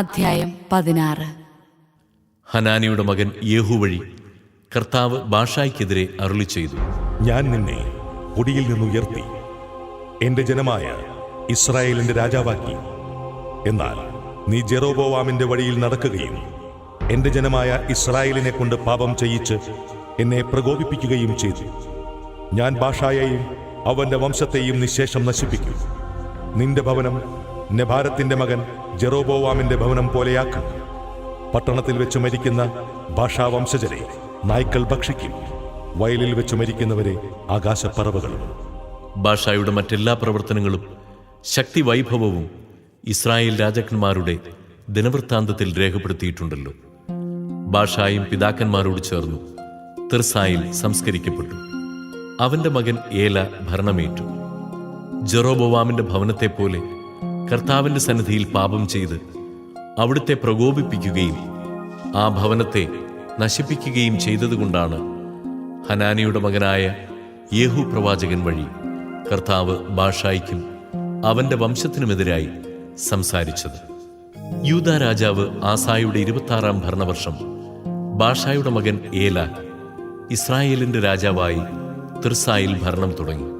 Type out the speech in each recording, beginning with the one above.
അധ്യായം പതിനാറ്. ഹനാനിയുടെ മകൻ യേഹു വഴി കർത്താവ് ബാഷായ്ക്കെതിരെ അരുളി ചെയ്തു. ഞാൻ നിന്നെ പൊടിയിൽ നിന്ന് ഉയർത്തി എന്റെ ജനമായ ഇസ്രായേലിന്റെ രാജാവാക്കി. എന്നാൽ നീ ജെറോബോവാമിന്റെ വഴിയിൽ നടക്കുകയും എന്റെ ജനമായ ഇസ്രായേലിനെ കൊണ്ട് പാപം ചെയ്യിച്ച് എന്നെ പ്രകോപിപ്പിക്കുകയും ചെയ്തു. ഞാൻ ഭാഷായെയും അവന്റെ വംശത്തെയും നിശേഷം നശിപ്പിക്കും. നിന്റെ ഭവനം നെഭാരത്തിന്റെ മകൻ ജെറോബോവാമിന്റെ ഭവനം പോലെയാക്കും. പട്ടണത്തിൽ വെച്ച് മരിക്കുന്ന ഭാഷാവംശജരെ നായ്ക്കൾ ഭക്ഷിക്കും. വയലിൽ വെച്ച് മരിക്കുന്നവരെ ആകാശപ്പറവുകളും. ഭാഷായുടെ മറ്റെല്ലാ പ്രവർത്തനങ്ങളും ശക്തി വൈഭവവും ഇസ്രായേൽ രാജാക്കന്മാരുടെ ദിനവൃത്താന്തത്തിൽ രേഖപ്പെടുത്തിയിട്ടുണ്ടല്ലോ. ഭാഷായും പിതാക്കന്മാരോട് ചേർന്നു തിർസായിൽ സംസ്കരിക്കപ്പെട്ടു. അവന്റെ മകൻ ഏല ഭരണമേറ്റു. ജെറോബോവാമിന്റെ ഭവനത്തെപ്പോലെ കർത്താവിന്റെ സന്നിധിയിൽ പാപം ചെയ്ത് അവിടുത്തെ പ്രകോപിപ്പിക്കുകയും ആ ഭവനത്തെ നശിപ്പിക്കുകയും ചെയ്തതുകൊണ്ടാണ് ഹനാനിയുടെ മകനായ യേഹു പ്രവാചകൻ വഴി കർത്താവ് ബാഷായിക്കും അവന്റെ വംശത്തിനുമെതിരായി സംസാരിച്ചത്. യൂത രാജാവ് ആസായുടെ ഇരുപത്താറാം ഭരണവർഷം ബാഷായുടെ മകൻ ഏല ഇസ്രായേലിന്റെ രാജാവായി തിർസായിൽ ഭരണം തുടങ്ങി.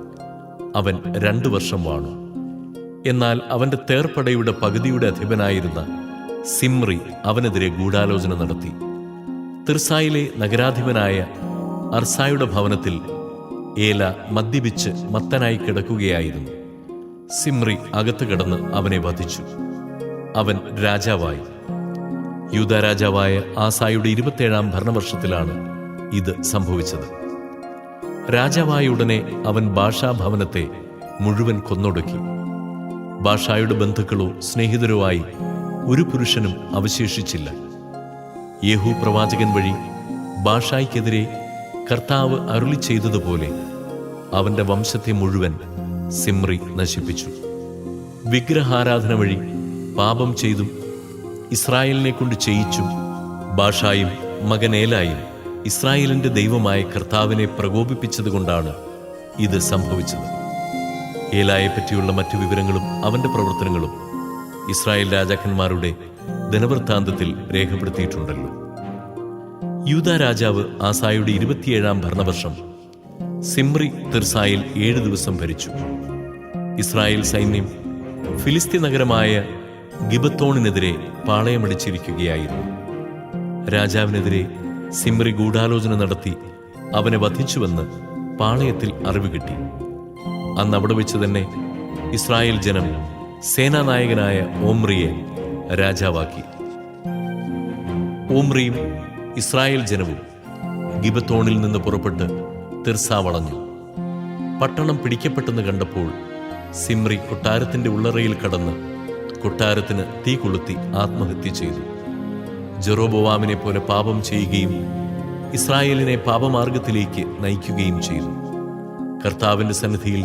അവൻ രണ്ടു വർഷം വാണു. എന്നാൽ അവന്റെ തേർപ്പടയുടെ പകുതിയുടെ അധിപനായിരുന്ന സിമ്രി അവനെതിരെ ഗൂഢാലോചന നടത്തി. തിർസായിലെ നഗരാധിപനായ അർസായുടെ ഭവനത്തിൽ ഏല മദ്യപിച്ച് മത്തനായി കിടക്കുകയായിരുന്നു. സിമ്രി അകത്ത് കിടന്ന് അവനെ വധിച്ചു. അവൻ രാജാവായി. യൂത രാജാവായ ആസായുടെ ഇരുപത്തേഴാം ഭരണവർഷത്തിലാണ് ഇത് സംഭവിച്ചത്. രാജാവായ ഉടനെ അവൻ ഭാഷാഭവനത്തെ മുഴുവൻ കൊന്നൊടുക്കി. ബാഷായുടെ ബന്ധുക്കളോ സ്നേഹിതരോ ആയി ഒരു പുരുഷനും അവശേഷിച്ചില്ല. യേഹു പ്രവാചകൻ വഴി ബാഷായ്ക്കെതിരെ കർത്താവ് അരുളി ചെയ്തതുപോലെ അവന്റെ വംശത്തെ മുഴുവൻ സിമ്രി നശിപ്പിച്ചു. വിഗ്രഹാരാധന വഴി പാപം ചെയ്തും ഇസ്രായേലിനെ കൊണ്ട് ചെയ്യിച്ചും ബാഷായും മകനേലായും ഇസ്രായേലിന്റെ ദൈവമായ കർത്താവിനെ പ്രകോപിപ്പിച്ചതുകൊണ്ടാണ് ഇത് സംഭവിച്ചത്. ഏലായെ പറ്റിയുള്ള മറ്റു വിവരങ്ങളും അവന്റെ പ്രവർത്തനങ്ങളും ഇസ്രായേൽ രാജാക്കന്മാരുടെ ധനവൃത്താന്തത്തിൽ രേഖപ്പെടുത്തിയിട്ടുണ്ടല്ലോ. യൂത രാജാവ് ആസായുടെ ഇരുപത്തിയേഴാം ഭരണവർഷം സിമ്രി തിർസായിൽ ഏഴ് ദിവസം ഭരിച്ചു. ഇസ്രായേൽ സൈന്യം ഫിലിസ്തീൻ നഗരമായ ഗിബത്തോണിനെതിരെ പാളയമടിച്ചിരിക്കുകയായിരുന്നു. രാജാവിനെതിരെ സിമ്രി ഗൂഢാലോചന നടത്തി അവനെ വധിച്ചുവെന്ന് പാളയത്തിൽ അറിവ് കിട്ടി. അന്ന് അവിടെ വെച്ച് തന്നെ ഇസ്രായേൽ ജനം സേനാനായകനായ ഓമ്രിയെ രാജാവാക്കി. ഓമ്രിയും ഇസ്രായേൽ ജനവും ഗിബത്തോണിൽ നിന്ന് പുറപ്പെട്ട് തിർസ വളഞ്ഞു. പട്ടണം പിടിക്കപ്പെട്ടെന്ന് കണ്ടപ്പോൾ സിമ്രി കൊട്ടാരത്തിന്റെ ഉള്ളറയിൽ കടന്ന് കൊട്ടാരത്തിന് തീ കൊളുത്തി ആത്മഹത്യ ചെയ്തു. ജെറോബോവാമിനെ പോലെ പാപം ചെയ്യുകയും ഇസ്രായേലിനെ പാപമാർഗത്തിലേക്ക് നയിക്കുകയും ചെയ്തു. കർത്താവിന്റെ സന്നിധിയിൽ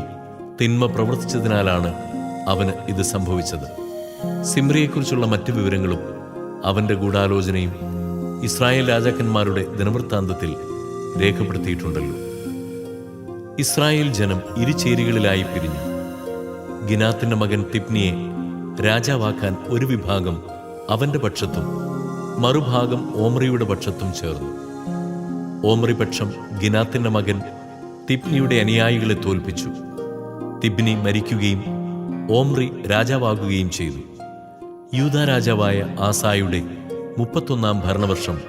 തിന്മ പ്രവർത്തിച്ചതിനാലാണ് അവന് ഇത് സംഭവിച്ചത്. സിമ്രിയെക്കുറിച്ചുള്ള മറ്റ് വിവരങ്ങളും അവന്റെ ഗൂഢാലോചനയും ഇസ്രായേൽ രാജാക്കന്മാരുടെ ദിനവൃത്താന്തത്തിൽ രേഖപ്പെടുത്തിയിട്ടുണ്ടല്ലോ. ഇസ്രായേൽ ജനം ഇരുചേരികളിലായി പിരിഞ്ഞു. ഗിനാത്തിന്റെ മകൻ തിപ്നിയെ രാജാവാക്കാൻ ഒരു വിഭാഗം അവന്റെ പക്ഷത്തും മറുഭാഗം ഓമ്രിയുടെ പക്ഷത്തും ചേർന്നു. ഓമ്രി പക്ഷം ഗിനാത്തിന്റെ മകൻ തിപ്നിയുടെ അനുയായികളെ തോൽപ്പിച്ചു. തിബ്നി മരിക്കുകയും ഓംറി രാജാവാകുകയും ചെയ്തു. യൂത രാജാവായ ആസായുടെ മുപ്പത്തൊന്നാം ഭരണവർഷം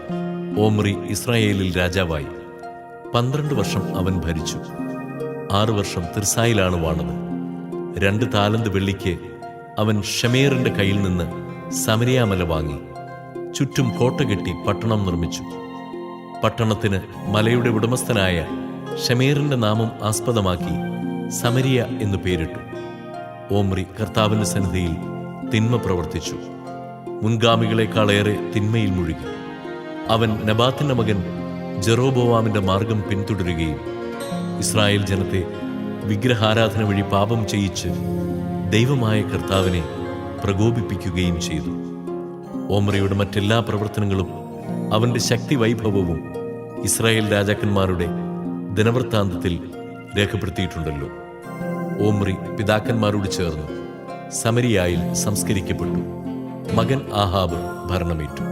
ഓംറി ഇസ്രായേലിൽ രാജാവായി. പന്ത്രണ്ട് വർഷം അവൻ ഭരിച്ചു. ആറു വർഷം തിർസായിലാണ് വാണത്. രണ്ട് താലന്ത് വെള്ളിക്ക് അവൻ ഷമേറിന്റെ കയ്യിൽ നിന്ന് സമരിയാമല വാങ്ങി. ചുറ്റും കോട്ട കെട്ടി പട്ടണം നിർമ്മിച്ചു. പട്ടണത്തിന് മലയുടെ ഉടമസ്ഥനായ ഷമേറിന്റെ നാമം ആസ്പദമാക്കി സമരിയ എന്നു പേരിട്ടു. ഓമ്രി കർത്താവിന്റെ സന്നിധിയിൽ തിന്മ പ്രവർത്തിച്ചു. മുൻഗാമികളെക്കാളേറെ തിന്മയിൽ മുഴുകി. അവൻ നബാത്തിന്റെ മകൻ ജെറോബോവാമിന്റെ മാർഗം പിന്തുടരുകയും ഇസ്രായേൽ ജനത്തെ വിഗ്രഹാരാധന വഴി പാപം ചെയ്യിച്ച് ദൈവമായ കർത്താവിനെ പ്രകോപിപ്പിക്കുകയും ചെയ്തു. ഓമ്രയുടെ മറ്റെല്ലാ പ്രവർത്തനങ്ങളും അവന്റെ ശക്തി വൈഭവവും ഇസ്രായേൽ രാജാക്കന്മാരുടെ ദിനവൃത്താന്തത്തിൽ രേഖപ്പെടുത്തിയിട്ടുണ്ടല്ലോ. ഓമ്രി പിതാക്കന്മാരോട് ചേർന്നു സമരിയായിൽ സംസ്കരിക്കപ്പെട്ടു. മകൻ ആഹാബ് ഭരണമേറ്റു.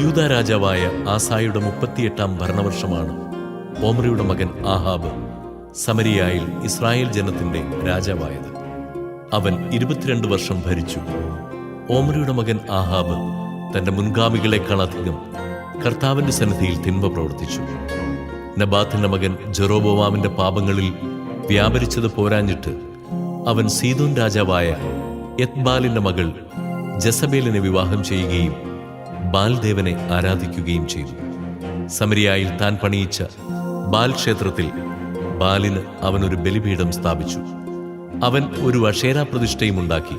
യൂത രാജാവായ ആസായുടെ മുപ്പത്തിയെട്ടാം ഭരണവർഷമാണ് ഓമ്രിയുടെ മകൻ ആഹാബ് സമരിയായിൽ ഇസ്രായേൽ ജനത്തിന്റെ രാജാവായത്. അവൻ ഇരുപത്തിരണ്ട് വർഷം ഭരിച്ചു. ഓമ്രിയുടെ മകൻ ആഹാബ് തന്റെ മുൻഗാമികളെക്കാളധികം കർത്താവിന്റെ സന്നിധിയിൽ തിന്മ പ്രവർത്തിച്ചു. നബാത്തിന്റെ മകൻ ജെറോബോവാമിന്റെ പാപങ്ങളിൽ വ്യാപരിച്ചത് പോരാഞ്ഞിട്ട് അവൻ സീതോൻ രാജാവായ യത്ബാലിന്റെ മകൾ ജസബേലിനെ വിവാഹം ചെയ്യുകയും ബാൽദേവനെ ആരാധിക്കുകയും ചെയ്തു. സമരിയായിൽ താൻ പണിയിച്ച ബാൽ ക്ഷേത്രത്തിൽ ബാലിന് അവൻ ഒരു ബലിപീഠം സ്ഥാപിച്ചു. അവൻ ഒരു അഷേരാ പ്രതിഷ്ഠയും ഉണ്ടാക്കി.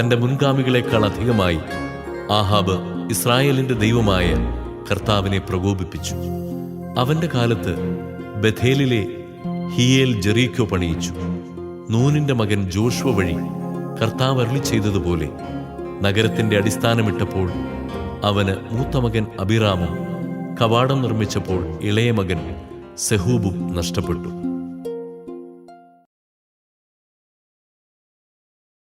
തന്റെ മുൻഗാമികളെക്കാൾ അധികമായി ആഹാബ് ഇസ്രായേലിന്റെ ദൈവമായ കർത്താവിനെ പ്രകോപിപ്പിച്ചു. അവന്റെ കാലത്ത് ബഥേലിലെ ഹിയേൽ ജെറീക്കോ പണിയിച്ചു. നൂനിന്റെ മകൻ ജോഷുവ വഴി കർത്താവ് അരുളി ചെയ്തതുപോലെ നഗരത്തിന്റെ അടിസ്ഥാനമിട്ടപ്പോൾ അവന് മൂത്ത മകൻ അബിറാമും കവാടം നിർമ്മിച്ചപ്പോൾ ഇളയ മകൻ സെഹൂബും നഷ്ടപ്പെട്ടു.